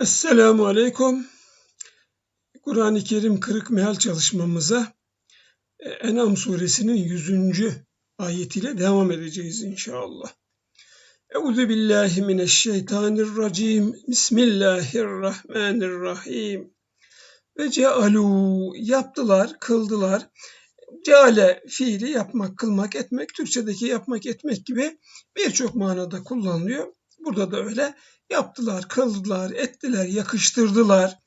Esselamu Aleyküm. Kur'an-ı Kerim Kırık Meal çalışmamıza e, En'am suresinin 100. ayetiyle devam edeceğiz inşallah. Euzu billahi mineşşeytanirracim. Bismillahirrahmanirrahim. Ve cealu yaptılar, kıldılar. Ceale fiili yapmak, kılmak, etmek, Türkçedeki yapmak, etmek gibi birçok manada kullanılıyor. Burada da öyle yaptılar, kıldılar, ettiler, yakıştırdılar.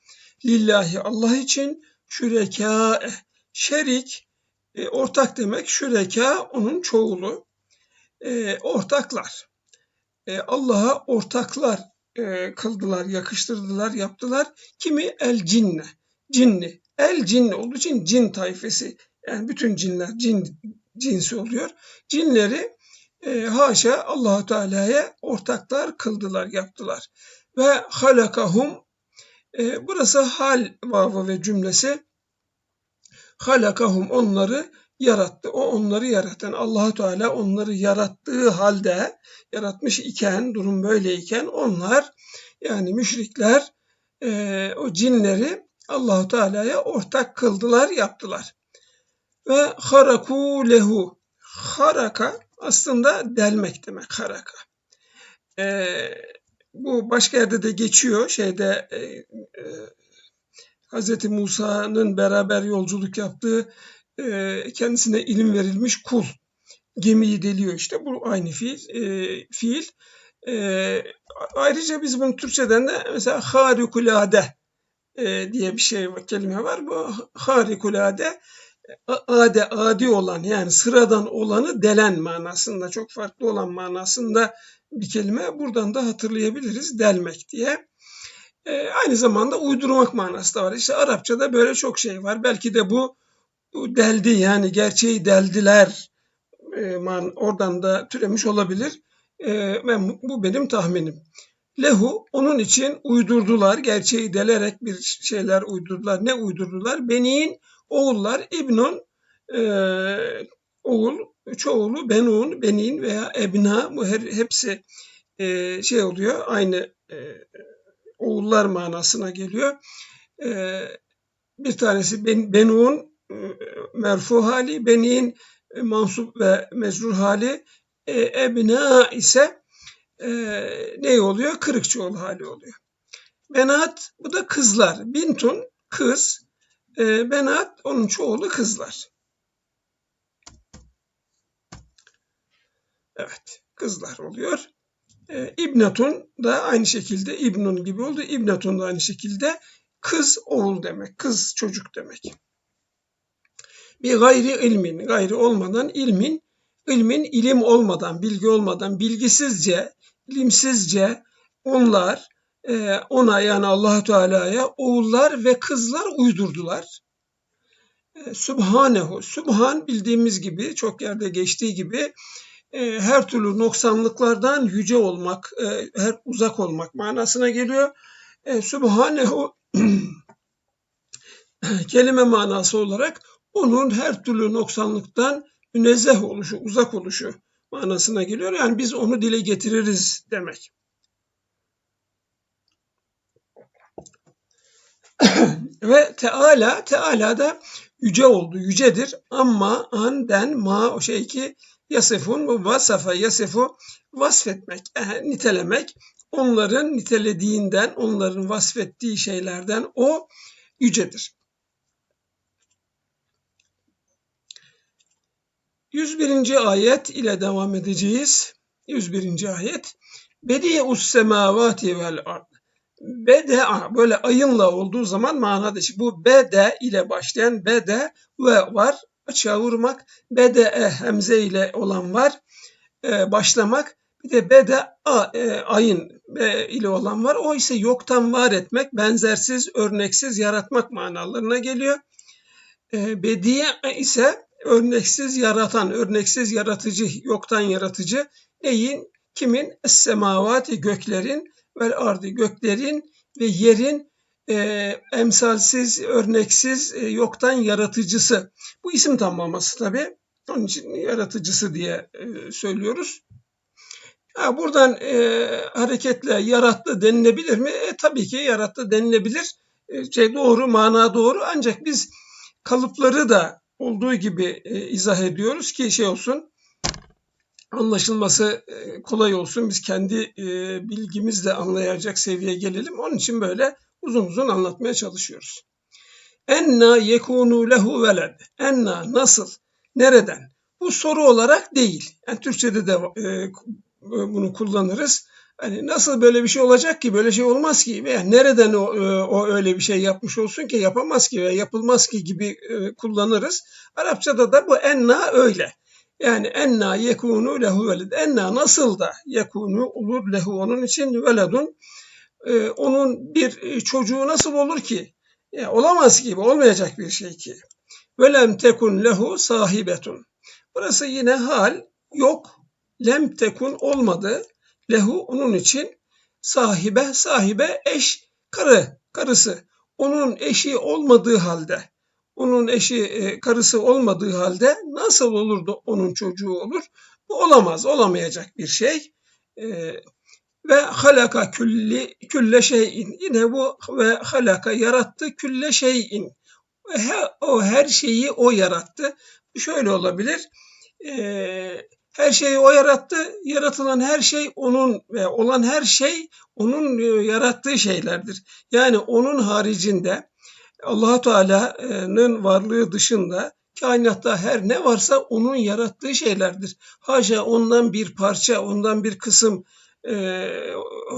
Lillahi Allah için şüreka, şerik, e, ortak demek, şüreka onun çoğulu. E, ortaklar. E, Allah'a ortaklar e, kıldılar, yakıştırdılar, yaptılar. Kimi el cinne, cinni. El cinni olduğu için cin tayfesi. Yani bütün cinler cin cinsi oluyor. Cinleri e, haşa Allahu Teala'ya ortaklar kıldılar, yaptılar. Ve halakahum e, burası hal vavı ve cümlesi halakahum onları yarattı. O onları yaratan Allahu Teala onları yarattığı halde yaratmış iken durum böyleyken onlar yani müşrikler e, o cinleri Allahu Teala'ya ortak kıldılar, yaptılar. Ve haraku lehu haraka aslında delmek demek haraka. Ee, bu başka yerde de geçiyor. Şeyde e, e, Hz. Musa'nın beraber yolculuk yaptığı e, kendisine ilim verilmiş kul gemiyi deliyor işte. Bu aynı fiil. E, fiil. E, ayrıca biz bunu Türkçeden de mesela harikulade e, diye bir şey kelime var. Bu harikulade ade adi olan yani sıradan olanı delen manasında çok farklı olan manasında bir kelime buradan da hatırlayabiliriz delmek diye. E, aynı zamanda uydurmak manası da var. İşte Arapçada böyle çok şey var. Belki de bu, deldi yani gerçeği deldiler e, man, oradan da türemiş olabilir. E, ben, bu benim tahminim. Lehu onun için uydurdular. Gerçeği delerek bir şeyler uydurdular. Ne uydurdular? Benin Oğullar İbnun e, oğul, çoğulu Benun, Benin veya Ebna bu her, hepsi e, şey oluyor aynı e, oğullar manasına geliyor. E, bir tanesi ben, Benun e, merfu hali, Benin e, mansup ve mecrur hali, e, Ebna ise e, ne oluyor? Kırıkçıoğlu hali oluyor. Benat bu da kızlar. Bintun kız, e, Benat onun çoğulu kızlar. Evet kızlar oluyor. E, İbnatun da aynı şekilde İbnun gibi oldu. İbnatun da aynı şekilde kız oğul demek. Kız çocuk demek. Bir gayri ilmin, gayri olmadan ilmin, ilmin ilim olmadan, bilgi olmadan, bilgisizce, ilimsizce onlar ona yani allah Teala'ya oğullar ve kızlar uydurdular. E, Subhanehu, Subhan bildiğimiz gibi çok yerde geçtiği gibi e, her türlü noksanlıklardan yüce olmak, her uzak olmak manasına geliyor. Subhanehu kelime manası olarak onun her türlü noksanlıktan münezzeh oluşu, uzak oluşu manasına geliyor. Yani biz onu dile getiririz demek. Ve Teala, Teala da yüce oldu, yücedir. Amma, an, den, ma o şey ki yasifun, bu vasafa, yasifu vasfetmek, e, nitelemek. Onların nitelediğinden, onların vasfettiği şeylerden o yücedir. 101. ayet ile devam edeceğiz. 101. ayet. Bediye us semavati vel ard bede böyle ayınla olduğu zaman manada bu bede ile başlayan bede ve var. Açığa vurmak bede e hemze ile olan var. E, başlamak bir de bede a, e, ayın e, ile olan var. O ise yoktan var etmek benzersiz örneksiz yaratmak manalarına geliyor. E, bediye ise örneksiz yaratan örneksiz yaratıcı yoktan yaratıcı neyin? Kimin? Semavati göklerin vel ardı göklerin ve yerin e, emsalsiz, örneksiz, e, yoktan yaratıcısı. Bu isim tamlaması tabi. Onun için yaratıcısı diye e, söylüyoruz. Ha, buradan e, hareketle yarattı denilebilir mi? E, tabii ki yarattı denilebilir. E, şey doğru, mana doğru. Ancak biz kalıpları da olduğu gibi e, izah ediyoruz ki şey olsun, anlaşılması e, kolay olsun. Biz kendi e, bilgimizle anlayacak seviyeye gelelim. Onun için böyle uzun uzun anlatmaya çalışıyoruz. Enna yekunu lehu veled. Enna nasıl? Nereden? Bu soru olarak değil. Yani Türkçe'de de e, bunu kullanırız. Hani nasıl böyle bir şey olacak ki? Böyle şey olmaz ki. Veya nereden o, o öyle bir şey yapmış olsun ki yapamaz ki veya yapılmaz ki gibi kullanırız. Arapçada da bu enna öyle. Yani enna yekunu lehu veled. Enna nasıl da yekunu olur lehu onun için veledun. E, onun bir çocuğu nasıl olur ki? Ya, olamaz gibi, olmayacak bir şey ki. Velem tekun lehu sahibetun. Burası yine hal yok. Lem tekun olmadı. Lehu onun için sahibe, sahibe eş, karı, karısı. Onun eşi olmadığı halde, onun eşi e, karısı olmadığı halde nasıl olur da onun çocuğu olur? Bu olamaz, olamayacak bir şey. E, ve halaka külli külle şeyin. Yine bu ve halaka yarattı külle şeyin. O her şeyi o yarattı. Şöyle olabilir. Ee, her şeyi o yarattı. Yaratılan her şey onun ve olan her şey onun e, yarattığı şeylerdir. Yani onun haricinde allah Teala'nın varlığı dışında kainatta her ne varsa onun yarattığı şeylerdir. Haşa ondan bir parça, ondan bir kısım, e,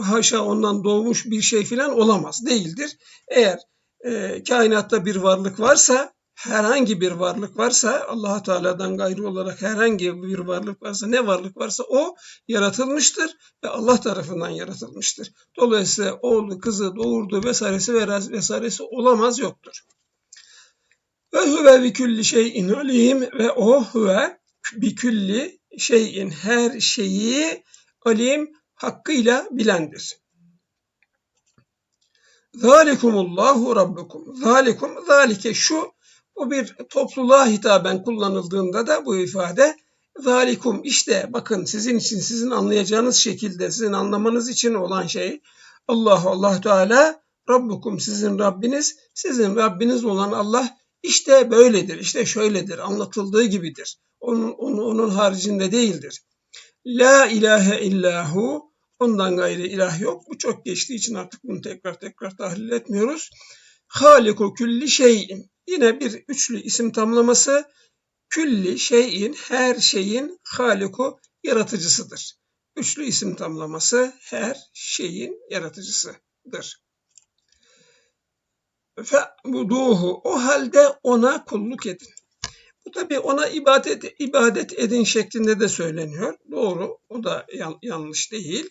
haşa ondan doğmuş bir şey filan olamaz, değildir. Eğer e, kainatta bir varlık varsa herhangi bir varlık varsa allah Teala'dan gayrı olarak herhangi bir varlık varsa ne varlık varsa o yaratılmıştır ve Allah tarafından yaratılmıştır. Dolayısıyla oğlu, kızı, doğurdu vesairesi vesairesi olamaz yoktur. Ve huve bi külli şeyin alim ve o huve bi külli şeyin her şeyi alim hakkıyla bilendir. Zalikumullahu rabbukum. Zalikum, zalike şu bu bir topluluğa hitaben kullanıldığında da bu ifade zalikum işte bakın sizin için sizin anlayacağınız şekilde sizin anlamanız için olan şey Allah Allah Teala Rabbukum sizin Rabbiniz sizin Rabbiniz olan Allah işte böyledir işte şöyledir anlatıldığı gibidir. Onun, onun, onun haricinde değildir. La ilahe illahu ondan gayri ilah yok. Bu çok geçtiği için artık bunu tekrar tekrar tahlil etmiyoruz. Haliku külli şeyin Yine bir üçlü isim tamlaması külli şeyin, her şeyin haliku yaratıcısıdır. Üçlü isim tamlaması her şeyin yaratıcısıdır. Ve buduhu o halde ona kulluk edin. Bu tabi ona ibadet ibadet edin şeklinde de söyleniyor. Doğru, o da yan, yanlış değil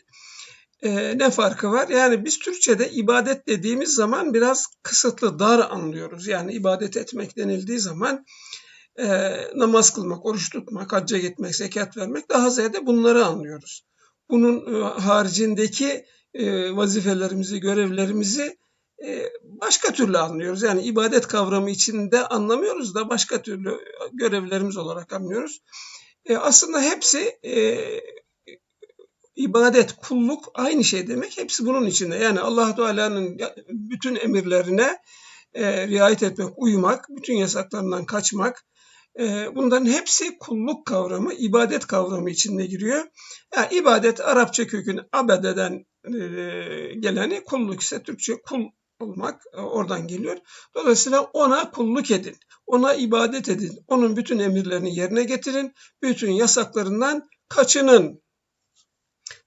e, ne farkı var? Yani biz Türkçe'de ibadet dediğimiz zaman biraz kısıtlı, dar anlıyoruz. Yani ibadet etmek denildiği zaman e, namaz kılmak, oruç tutmak, hacca gitmek, zekat vermek daha ziyade bunları anlıyoruz. Bunun e, haricindeki e, vazifelerimizi, görevlerimizi e, başka türlü anlıyoruz. Yani ibadet kavramı içinde anlamıyoruz da başka türlü görevlerimiz olarak anlıyoruz. E, aslında hepsi e, ibadet, kulluk aynı şey demek. Hepsi bunun içinde. Yani allah Teala'nın bütün emirlerine e, riayet etmek, uymak, bütün yasaklarından kaçmak, e, bunların hepsi kulluk kavramı, ibadet kavramı içinde giriyor. Yani ibadet Arapça kökün abededen e, geleni kulluk ise Türkçe kul olmak e, oradan geliyor. Dolayısıyla ona kulluk edin, ona ibadet edin, onun bütün emirlerini yerine getirin, bütün yasaklarından kaçının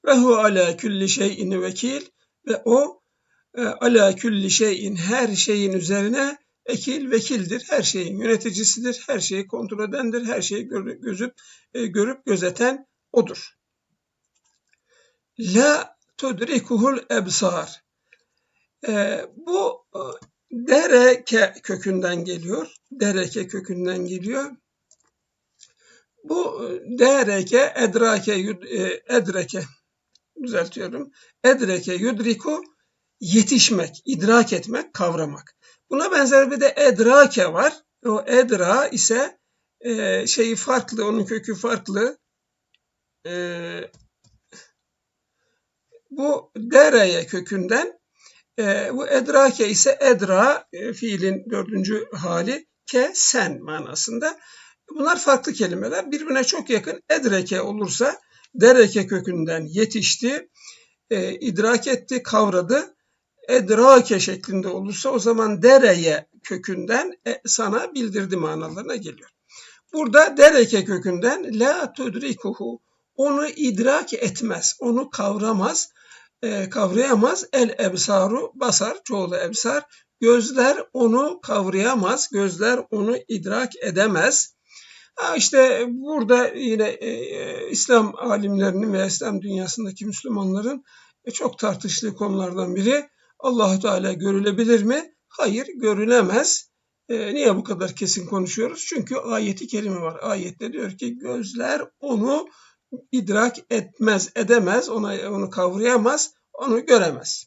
ve hu ala külli şeyin vekil ve o e, ala külli şeyin her şeyin üzerine vekil vekildir. Her şeyin yöneticisidir. Her şeyi kontrol edendir. Her şeyi gözüp e, görüp gözeten odur. La tudrikuhul ebsar. E, bu dereke kökünden geliyor. Dereke kökünden geliyor. Bu dereke, edrake, edreke düzeltiyorum. Edreke yudriku yetişmek, idrak etmek, kavramak. Buna benzer bir de edrake var. O edra ise e, şeyi farklı, onun kökü farklı. E, dereye kökünden e, bu edrake ise edra e, fiilin dördüncü hali ke sen manasında. Bunlar farklı kelimeler. Birbirine çok yakın. Edreke olursa dereke kökünden yetişti, e, idrak etti, kavradı. Edrake şeklinde olursa o zaman dereye kökünden e, sana bildirdi manalarına geliyor. Burada dereke kökünden la tudrikuhu onu idrak etmez, onu kavramaz, e, kavrayamaz. El ebsaru basar, çoğulu ebsar. Gözler onu kavrayamaz, gözler onu idrak edemez. İşte burada yine e, e, İslam alimlerinin ve İslam dünyasındaki Müslümanların e, çok tartıştığı konulardan biri Allahu Teala görülebilir mi? Hayır, görülemez. Niye bu kadar kesin konuşuyoruz? Çünkü ayeti kerime var. Ayette diyor ki gözler onu idrak etmez, edemez, ona, onu kavrayamaz, onu göremez.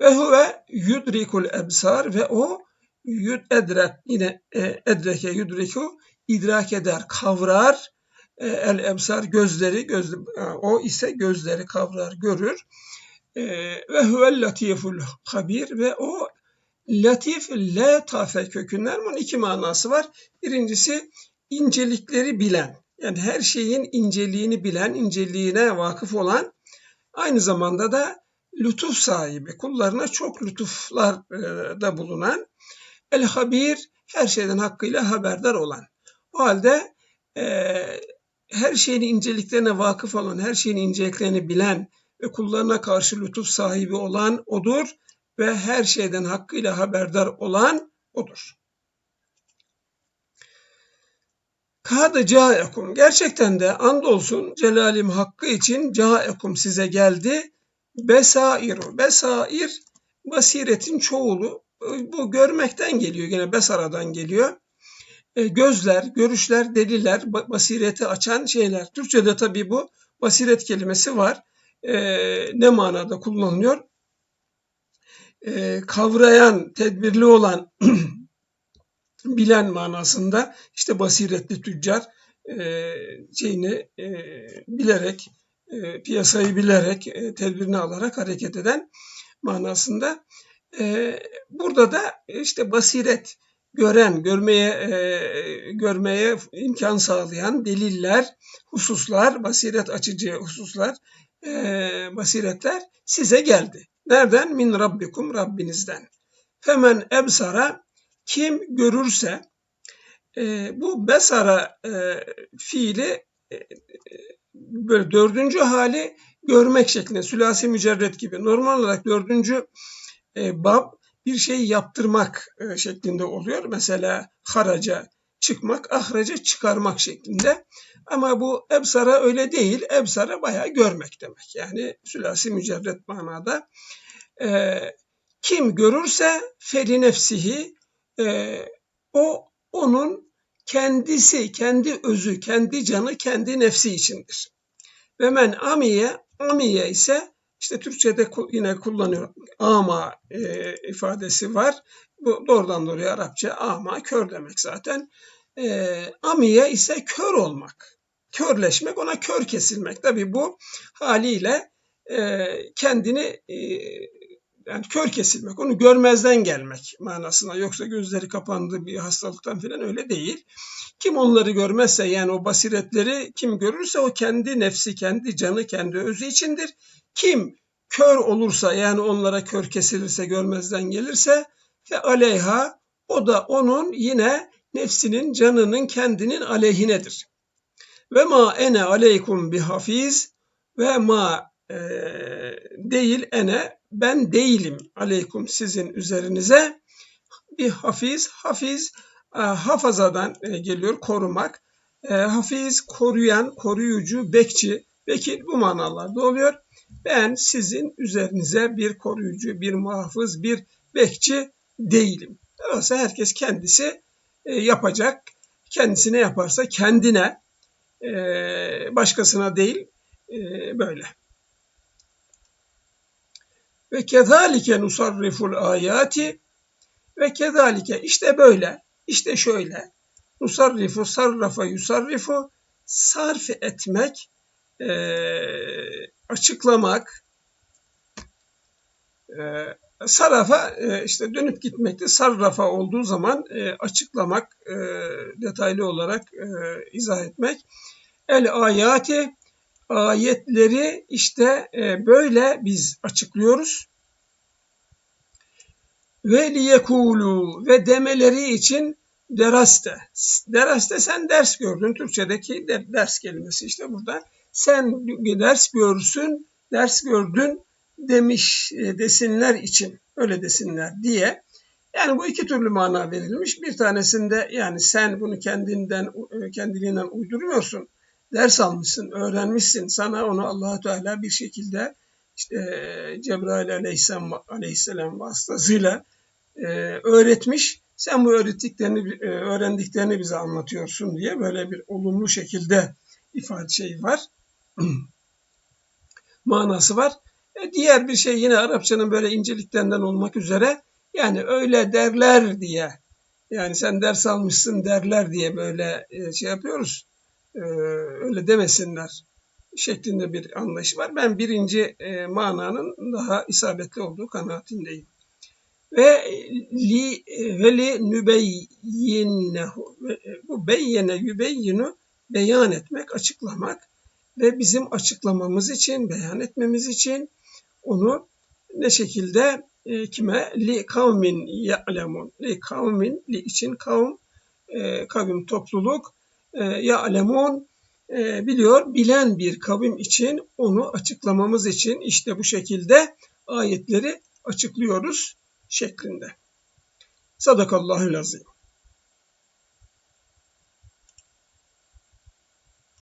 Ve huve yudrikul ebsar ve o yud edrek yine edreke yudriku idrak eder, kavrar. E, el emsar gözleri, göz, e, o ise gözleri kavrar, görür. E, ve huvel latiful habir ve o latif letafe kökünden bunun iki manası var. Birincisi incelikleri bilen. Yani her şeyin inceliğini bilen, inceliğine vakıf olan aynı zamanda da lütuf sahibi, kullarına çok lütuflar da bulunan el habir her şeyden hakkıyla haberdar olan. O halde e, her şeyin inceliklerine vakıf olan, her şeyin inceliklerini bilen ve kullarına karşı lütuf sahibi olan odur ve her şeyden hakkıyla haberdar olan odur. Kadı caekum. Gerçekten de andolsun celalim hakkı için caekum size geldi. Besairu. Besair basiretin çoğulu. Bu görmekten geliyor. Gene besaradan geliyor. E, gözler, görüşler, deliller, basireti açan şeyler. Türkçe'de tabii bu basiret kelimesi var. E, ne manada kullanılıyor? E, kavrayan, tedbirli olan, bilen manasında işte basiretli tüccar şeyini bilerek, piyasayı bilerek, tedbirini alarak hareket eden manasında. Burada da işte basiret, gören, görmeye e, görmeye imkan sağlayan deliller, hususlar, basiret açıcı hususlar, e, basiretler size geldi. Nereden? Min Rabbikum Rabbinizden. Femen ebsara kim görürse e, bu besara e, fiili e, böyle dördüncü hali görmek şeklinde sülasi mücerret gibi. Normal olarak dördüncü e, bab bir şey yaptırmak e, şeklinde oluyor. Mesela haraca çıkmak, ahraca çıkarmak şeklinde. Ama bu ebsara öyle değil. Ebsara bayağı görmek demek. Yani sülasi mücerret manada. E, kim görürse feri nefsihi e, o onun kendisi, kendi özü, kendi canı, kendi nefsi içindir. Ve men amiye, amiye ise işte Türkçe'de yine kullanıyor. Ama e, ifadesi var. Bu doğrudan doğruya Arapça ama kör demek zaten. E, amiye ise kör olmak. Körleşmek ona kör kesilmek. Tabi bu haliyle e, kendini e, yani kör kesilmek, onu görmezden gelmek manasına. Yoksa gözleri kapandı bir hastalıktan falan öyle değil. Kim onları görmezse yani o basiretleri kim görürse o kendi nefsi, kendi canı, kendi özü içindir. Kim kör olursa yani onlara kör kesilirse görmezden gelirse ve aleyha o da onun yine nefsinin canının kendinin aleyhinedir. Ve ma ene aleykum bi hafiz ve ma e, değil ene ben değilim aleykum sizin üzerinize. Bir hafiz hafiz e, hafazadan e, geliyor korumak. E, hafiz koruyan koruyucu bekçi. Vekil bu manalarda oluyor ben sizin üzerinize bir koruyucu, bir muhafız, bir bekçi değilim. Dolayısıyla herkes kendisi e, yapacak. Kendisine yaparsa kendine, e, başkasına değil e, böyle. Ve kezalike nusarriful ayati ve kezalike işte böyle, işte şöyle. Nusarrifu, sarrafa, yusarrifu sarf etmek, e, açıklamak, e, sarafa e, işte dönüp gitmekte sarrafa olduğu zaman e, açıklamak, e, detaylı olarak e, izah etmek. El ayati ayetleri işte e, böyle biz açıklıyoruz. Ve liyekulu ve demeleri için deraste. Deraste sen ders gördün. Türkçedeki ders kelimesi işte burada. Sen ders görsün, ders gördün demiş e, desinler için öyle desinler diye. Yani bu iki türlü mana verilmiş. Bir tanesinde yani sen bunu kendinden e, kendiliğinden uyduruyorsun. Ders almışsın, öğrenmişsin. Sana onu allah Teala bir şekilde işte e, Cebrail aleyhisselam, aleyhisselam vasıtasıyla e, öğretmiş. Sen bu öğrettiklerini, öğrendiklerini bize anlatıyorsun diye böyle bir olumlu şekilde ifade şey var. manası var. E, diğer bir şey yine Arapçanın böyle inceliklerinden olmak üzere yani öyle derler diye yani sen ders almışsın derler diye böyle e, şey yapıyoruz. E, öyle demesinler şeklinde bir anlayış var. Ben birinci e, mananın daha isabetli olduğu kanaatindeyim. Ve li ve li nübeyyinnehu bu beyyene yübeyyinu beyan etmek, açıklamak ve bizim açıklamamız için, beyan etmemiz için onu ne şekilde e, kime li kavmin ya'lemun li kavmin li için kavm e, kavim topluluk e, ya'lemun e, biliyor bilen bir kavim için onu açıklamamız için işte bu şekilde ayetleri açıklıyoruz şeklinde. Sadakallahü lazim.